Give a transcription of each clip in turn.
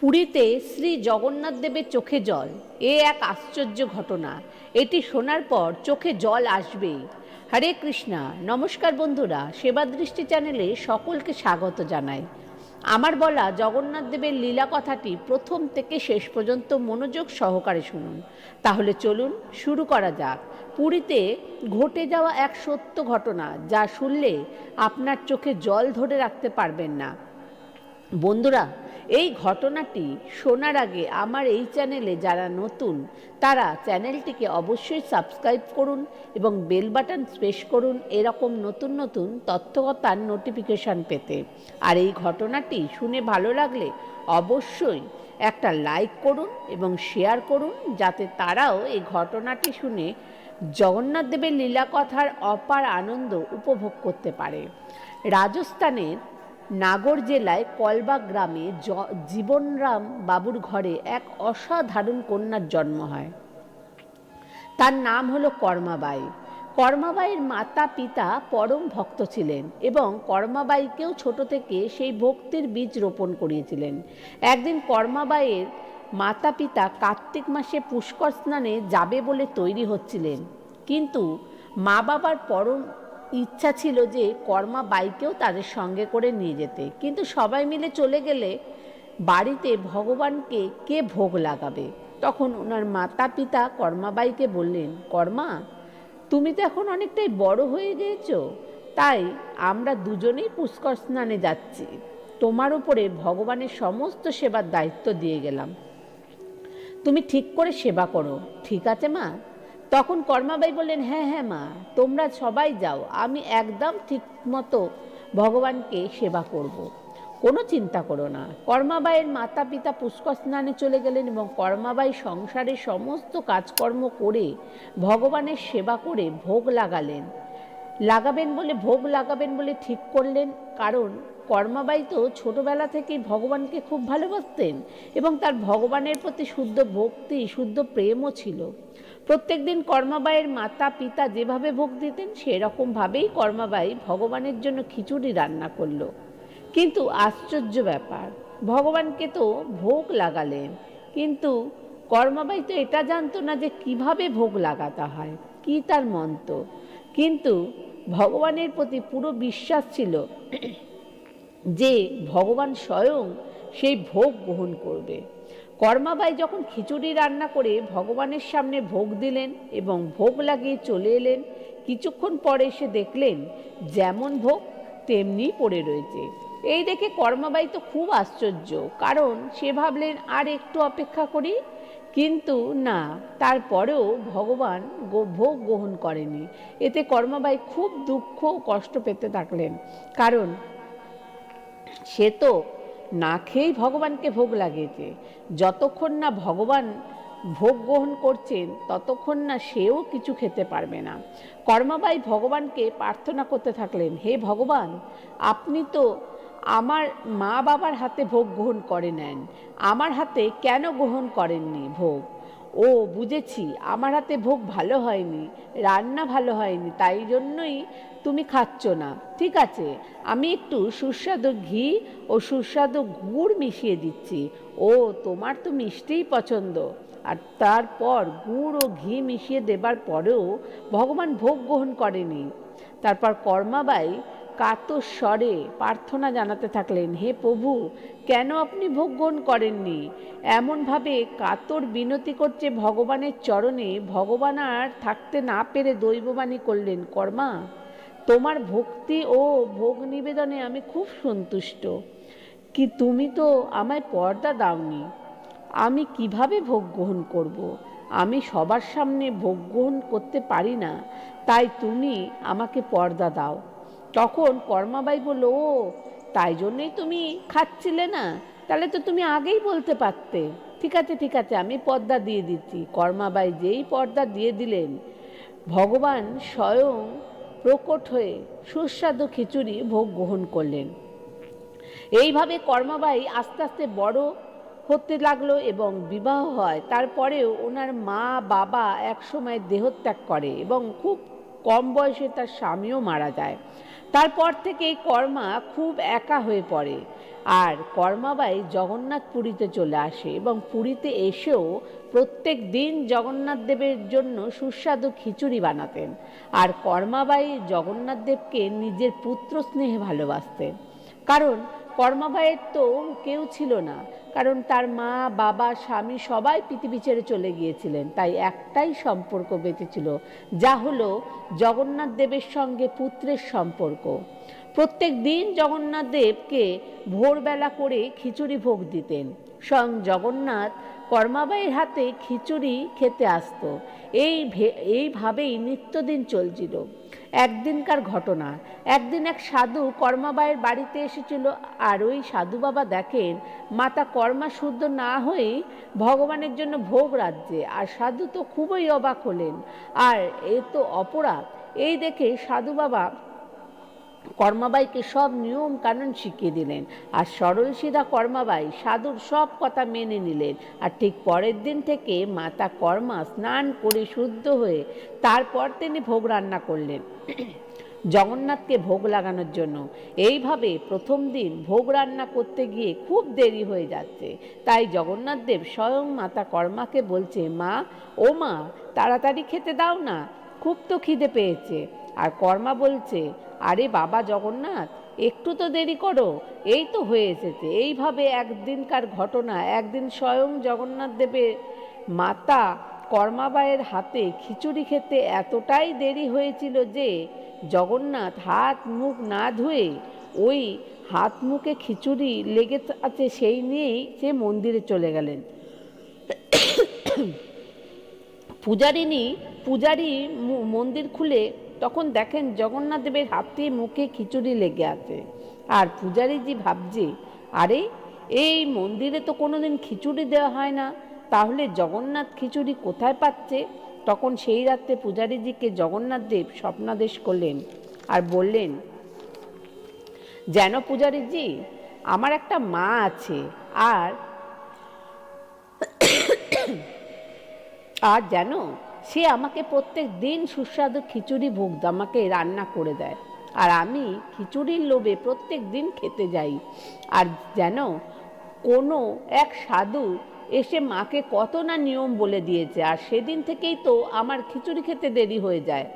পুরীতে শ্রী জগন্নাথ দেবের চোখে জল। এ এক আশ্চর্য ঘটনা। এটি শোনার পর চোখে জল আসবেই। হরে কৃষ্ণা। নমস্কার বন্ধুরা। সেবা দৃষ্টি চ্যানেলে সকলকে স্বাগত জানাই। আমার বলা জগন্নাথ দেবের লীলা কথাটি প্রথম থেকে শেষ পর্যন্ত মনোযোগ সহকারে শুনুন। তাহলে চলুন শুরু করা যাক। পুরীতে ঘটে যাওয়া এক সত্য ঘটনা যা শুনলে আপনার চোখে জল ধরে রাখতে পারবেন না। বন্ধুরা এই ঘটনাটি শোনার আগে আমার এই চ্যানেলে যারা নতুন, তারা চ্যানেলটিকে অবশ্যই সাবস্ক্রাইব করুন এবং বেল বাটন স্পেশ করুন এরকম নতুন নতুন তথ্যকতার নোটিফিকেশান পেতে। আর এই ঘটনাটি শুনে ভালো লাগলে অবশ্যই একটা লাইক করুন এবং শেয়ার করুন যাতে তারাও এই ঘটনাটি শুনে জগন্নাথ দেবের লীলাকথার অপার আনন্দ উপভোগ করতে পারে। রাজস্থানের নাগর জেলায় কলবা গ্রামে জীবনরাম বাবুর ঘরে এক অসাধারণ কন্যার জন্ম হয়। তার নাম হলো কর্মাবাই। কর্মাবাইয়ের মাতা পিতা পরম ভক্ত ছিলেন এবং কর্মাবাইকেও ছোট থেকে সেই ভক্তির বীজ রোপণ করিয়েছিলেন। একদিন কর্মাবাইয়ের মাতা পিতা কার্তিক মাসে পুষ্কর স্নানে যাবে বলে তৈরি হচ্ছিলেন। কিন্তু মা বাবার পরম ইচ্ছা ছিল যে কর্মা বাইকেও তাদের সঙ্গে করে নিয়ে যেতে। কিন্তু সবাই মিলে চলে গেলে বাড়িতে ভগবানকে কে ভোগ লাগাবে? তখন ওনার মাতা পিতা কর্মাবাইকে বললেন, কর্মা, তুমি তো এখন অনেকটাই বড় হয়ে গিয়েছ তাই আমরা দুজনেই পুষ্কর স্নানে যাচ্ছি। তোমার উপরে ভগবানের সমস্ত সেবার দায়িত্ব দিয়ে গেলাম। তুমি ঠিক করে সেবা করো। ঠিক আছে, মা? তখন কর্মাবাই বললেন হ্যাঁ হ্যাঁ মা, তোমরা সবাই যাও, আমি একদম ঠিক মতো ভগবানকে সেবা করব। কোনো চিন্তা করো না কর্মাবাইয়ের মাতা পিতা পুষ্কর স্নানে চলে গেলেন এবং কর্মাবাই সংসারের সমস্ত কাজকর্ম করে ভগবানের সেবা করে ভোগ লাগালেন লাগাবেন বলে, ভোগ লাগাবেন বলে ঠিক করলেন, কারণ কর্মাবাই তো ছোটোবেলা থেকেই ভগবানকে খুব ভালোবাসতেন এবং তার ভগবানের প্রতি শুদ্ধ ভক্তি, শুদ্ধ প্রেমও ছিল। প্রত্যেক দিন কর্মাবাইয়ের মাতা, পিতা যেভাবে ভোগ দিতেন, সেরকমভাবেই কর্মাবাই ভগবানের জন্য খিচুড়ি রান্না করল। কিন্তু আশ্চর্য ব্যাপার, ভগবানকে তো ভোগ লাগালেন। কিন্তু কর্মাবাই তো এটা জানতো না যে কীভাবে ভোগ লাগাতে হয়, কি তার মন্ত্র। কিন্তু ভগবানের প্রতি পুরো বিশ্বাস ছিল যে ভগবান স্বয়ং সেই ভোগ গ্রহণ করবে। কর্মাবাই যখন খিচুড়ি রান্না করে ভগবানের সামনে ভোগ দিলেন এবং ভোগ লাগিয়ে চলে এলেন, কিছুক্ষণ পরে এসে দেখলেন যেমন ভোগ তেমনি পড়ে রয়েছে। এই দেখে কর্মাবাই তো খুব আশ্চর্য, কারণ সে ভাবলেন, আর একটু অপেক্ষা করি? কিন্তু না, তারপরেও ভগবান ভোগ গ্রহণ করেনি এতে কর্মাবাই খুব দুঃখ কষ্ট পেতে থাকলেন। কারণ সে তো না খেয়েই ভগবানকে ভোগ লাগিয়েছে। যতক্ষণ না ভগবান ভোগ গ্রহণ করছেন, ততক্ষণ না সেও কিছু খেতে পারবে না। কর্মাবাই ভগবানকে প্রার্থনা করতে থাকলেন, হে ভগবান, আপনি তো আমার মা বাবার হাতে ভোগ গ্রহণ করে নেন। আমার হাতে কেন গ্রহণ করেননি ভোগ? ও, বুঝেছি, আমার হাতে ভোগ ভালো হয়নি, রান্না ভালো হয়নি, তাই জন্যই তুমি খাচ্ছ না। ঠিক আছে, আমি একটু সুস্বাদু ঘি ও সুস্বাদু গুড় মিশিয়ে দিচ্ছি। ও, তোমার তো মিষ্টিই পছন্দ। আর তারপর গুড় ও ঘি মিশিয়ে দেবার পরেও ভগবান ভোগ গ্রহণ করেনি। তারপর কর্মাবাই কাতর স্বরে প্রার্থনা জানাতে থাকলেন, হে প্রভু, কেন আপনি ভোগ গ্রহণ করেননি? এমনভাবে কাতর বিনতি করছে ভগবানের চরণে, ভগবান আর থাকতে না পেরে দৈববাণী করলেন, কর্মা, তোমার ভক্তি ও ভোগ নিবেদনে আমি খুব সন্তুষ্ট। কি তুমি তো আমায় পর্দা দাওনি। আমি কীভাবে ভোগ গ্রহণ করব। আমি সবার সামনে ভোগ গ্রহণ করতে পারি না, তাই তুমি আমাকে পর্দা দাও। তখন কর্মাবাই বলল, ও, তাই জন্যই তুমি খাচ্ছিলে না। তাহলে তো তুমি আগেই বলতে পারতে। ঠিক আছে ঠিক আছে, আমি পর্দা দিয়ে দিচ্ছি। কর্মাবাই যেই পর্দা দিয়ে দিলেন, ভগবান স্বয়ং প্রকট হয়ে সুস্বাদু খিচুড়ি ভোগ গ্রহণ করলেন। এইভাবে কর্মাবাই আস্তে আস্তে বড় হতে লাগল এবং বিবাহ হয়। তারপরেও ওনার মা, বাবা একসময় দেহত্যাগ করে এবং খুব কম বয়সে তার স্বামীও মারা যায়। তারপর থেকে কর্মা খুব একা হয়ে পড়ে। আর কর্মাবাই জগন্নাথ পুরীতে চলে আসে এবং পুরীতে এসেও প্রত্যেক দিন জগন্নাথ দেবের জন্য সুস্বাদু খিচুড়ি বানাতেন। আর কর্মাবাই জগন্নাথ দেবকে নিজের পুত্র স্নেহে ভালোবাসতেন। কারণ কর্মাবাইয়ের তো কেউ ছিল না। কারণ তার মা, বাবা, স্বামী সবাই পৃথিবী ছেড়ে চলে গিয়েছিলেন। তাই একটাই সম্পর্ক বেঁচেছিল, যা হলো জগন্নাথ দেবের সঙ্গে পুত্রের সম্পর্ক। প্রত্যেক দিন জগন্নাথ দেবকে ভোরবেলা করে খিচুড়ি ভোগ দিতেন। স্বয়ং জগন্নাথ, কর্মাবাইয়ের হাতে খিচুড়ি খেতে আসতো। এই এইভাবেই নিত্যদিন চলছিল। একদিনকার ঘটনা। একদিন এক সাধু কর্মাবাইয়ের বাড়িতে এসেছিল আর ওই সাধু বাবা দেখেন, মাতা কর্মা শুদ্ধ না হয়েই ভগবানের জন্য ভোগ রাজ্যে আর সাধু তো খুবই অবাক হলেন। আর এ তো অপরাধ। এই দেখে সাধু বাবা কর্মাবাইকে সব নিয়ম কানুন শিখিয়ে দিলেন। আর সরল সিধা কর্মাবাই সাধুর সব কথা মেনে নিলেন। আর ঠিক পরের দিন থেকে মাতা কর্মা স্নান করে শুদ্ধ হয়ে তারপর তিনি ভোগ রান্না করলেন। জগন্নাথকে ভোগ লাগানোর জন্য। এইভাবে প্রথম দিন ভোগ রান্না করতে গিয়ে খুব দেরি হয়ে যাচ্ছে। তাই জগন্নাথ দেব স্বয়ং মাতা কর্মাকে বলছে, মা, ও মা, তাড়াতাড়ি খেতে দাও না। খুব তো খিদে পেয়েছে। আর কর্মা বলছে, আরে বাবা জগন্নাথ, একটু তো দেরি করো। এই তো হয়ে এসেছে। এইভাবে একদিনকার ঘটনা, একদিন স্বয়ং জগন্নাথ দেবের মাতা কর্মাবায়ের হাতে খিচুড়ি খেতে এতটাই দেরি হয়েছিল যে জগন্নাথ হাত মুখ না ধুয়ে ওই হাত মুখে খিচুড়ি লেগে আছে সেই নিয়েই সে মন্দিরে চলে গেলেন। পূজারিনী পূজারি মন্দির খুলে তখন দেখেন জগন্নাথ দেবের হাতে মুখে খিচুড়ি লেগে আছে। আর পূজারীজি ভাবছে, আরে, এই মন্দিরে তো কোনোদিন খিচুড়ি দেওয়া হয় না। তাহলে জগন্নাথ খিচুড়ি কোথায় পাচ্ছে? তখন সেই রাত্রে পূজারীজিকে জগন্নাথ দেব স্বপ্নাদেশ করলেন আর বললেন, যেন পূজারীজি, আমার একটা মা আছে, আর আর জানো, সে আমাকে প্রত্যেক দিন সুস্বাদু খিচুড়ি ভোগ আমাকে রান্না করে দেয়। আর আমি খিচুড়ির লোভে প্রত্যেক দিন খেতে যাই। আর যেন কোনো এক সাধু এসে মাকে কত না নিয়ম বলে দিয়েছে, আর সেদিন থেকেই তো আমার খিচুড়ি খেতে দেরি হয়ে যায়।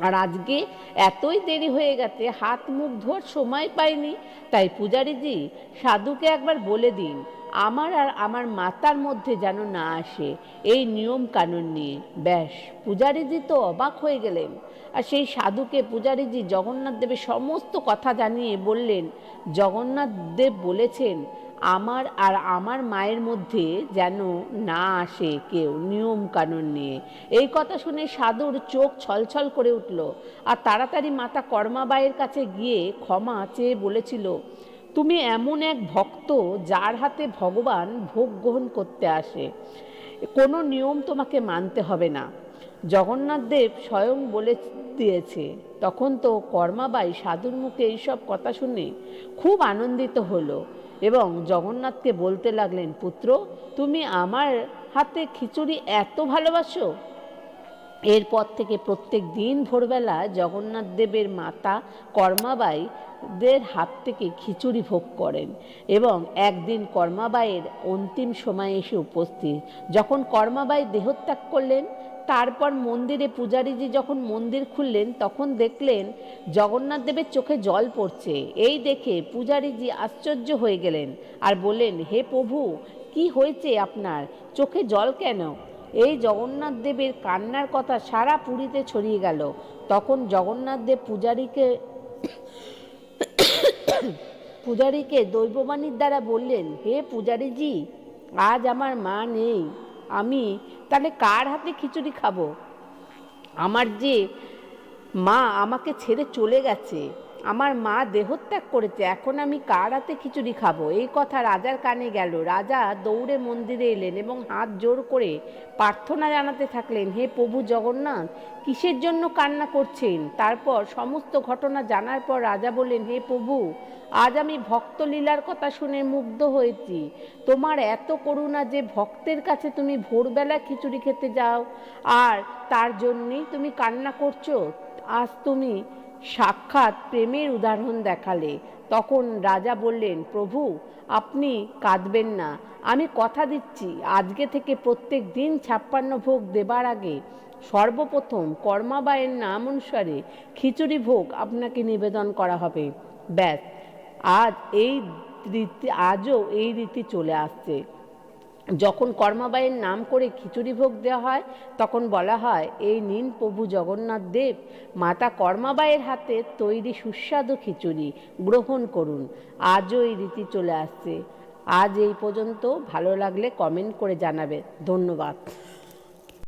আর আজকে এতই দেরি হয়ে গেছে, হাত মুখ ধোয়ার সময় পাইনি। তাই পূজারীজি, সাধুকে একবার বলে দিন। আমার আর আমার মাতার মধ্যে যেন না আসে, এই নিয়ম কানুন নিয়ে। ব্যাস, পূজারীজি তো অবাক হয়ে গেলেন। আর সেই সাধুকে পূজারীজি জগন্নাথ দেবের সমস্ত কথা জানিয়ে বললেন, জগন্নাথ দেব বলেছেন, আমার আর আমার মায়ের মধ্যে যেন না আসে কেউ নিয়ম কানুন নিয়ে। এই কথা শুনে সাধুর চোখ ছলছল করে উঠল। আর তাড়াতাড়ি মাতা কর্মাবাইয়ের কাছে গিয়ে ক্ষমা চেয়ে বলেছিল তুমি এমন এক ভক্ত যার হাতে ভগবান ভোগ গ্রহণ করতে আসে। কোনো নিয়ম তোমাকে মানতে হবে না। জগন্নাথ দেব স্বয়ং বলে দিয়েছে। তখন তো কর্মাবাই সাধুর মুখে এইসব কথা শুনে খুব আনন্দিত হলো এবং জগন্নাথকে বলতে লাগলেন, পুত্র, তুমি আমার হাতে খিচুড়ি এত ভালোবাসো? এরপর থেকে প্রত্যেক দিন ভোরবেলা জগন্নাথ দেবের মাতা কর্মাবাই দের হাত থেকে খিচুড়ি ভোগ করেন এবং একদিন কর্মাবাইয়ের অন্তিম সময়ে এসে উপস্থিত। যখন কর্মাবাই দেহত্যাগ করলেন, তারপর মন্দিরে পূজারীজি যখন মন্দির খুললেন, তখন দেখলেন জগন্নাথ দেবের চোখে জল পড়ছে। এই দেখে পূজারীজি আশ্চর্য হয়ে গেলেন আর বললেন, হে প্রভু, কি হয়েছে আপনার? চোখে জল কেন? এই জগন্নাথ দেবের কান্নার কথা সারা পুরীতে ছড়িয়ে গেল। তখন জগন্নাথ দেব পূজারীকে পূজারীকে দৈববাণীর দ্বারা বললেন, হে পূজারীজি, আজ আমার মা নেই। আমি তাহলে কার হাতে খিচুড়ি খাব? আমার যে মা আমাকে ছেড়ে চলে গেছে। আমার মা দেহত্যাগ করেছে, এখন আমি কার হাতে খিচুড়ি খাব? এই কথা রাজার কানে গেল। রাজা দৌড়ে মন্দিরে এলেন এবং হাত জোর করে প্রার্থনা জানাতে থাকলেন, হে প্রভু জগন্নাথ, কিসের জন্য কান্না করছেন? তারপর সমস্ত ঘটনা জানার পর রাজা বললেন, হে প্রভু, আজ আমি ভক্ত লীলার কথা শুনে মুগ্ধ হয়েছি। তোমার এত করুণা যে ভক্তের কাছে তুমি ভোরবেলা খিচুড়ি খেতে যাও, আর তার জন্যেই তুমি কান্না করছ। আজ তুমি সাক্ষাৎ প্রেমের উদাহরণ দেখালে। তখন রাজা বললেন, প্রভু, আপনি কাঁদবেন না। আমি কথা দিচ্ছি, আজকে থেকে প্রত্যেক দিন ছাপ্পান্ন ভোগ দেবার আগে। সর্বপ্রথম কর্মাবায়ের নাম অনুসারে খিচুড়ি ভোগ আপনাকে নিবেদন করা হবে। ব্যাস, আজ এই রীতি, আজও এই রীতি চলে আসছে। যখন কর্মাবাইয়ের নাম করে খিচুড়ি ভোগ দেওয়া হয়, তখন বলা হয়, এই নিন প্রভু জগন্নাথ দেব, মাতা কর্মাবাইয়ের হাতে তৈরি সুস্বাদু খিচুড়ি, গ্রহণ করুন। আজও এই রীতি চলে আসছে। আজ এই পর্যন্ত ভালো লাগলে কমেন্ট করে জানাবে। ধন্যবাদ।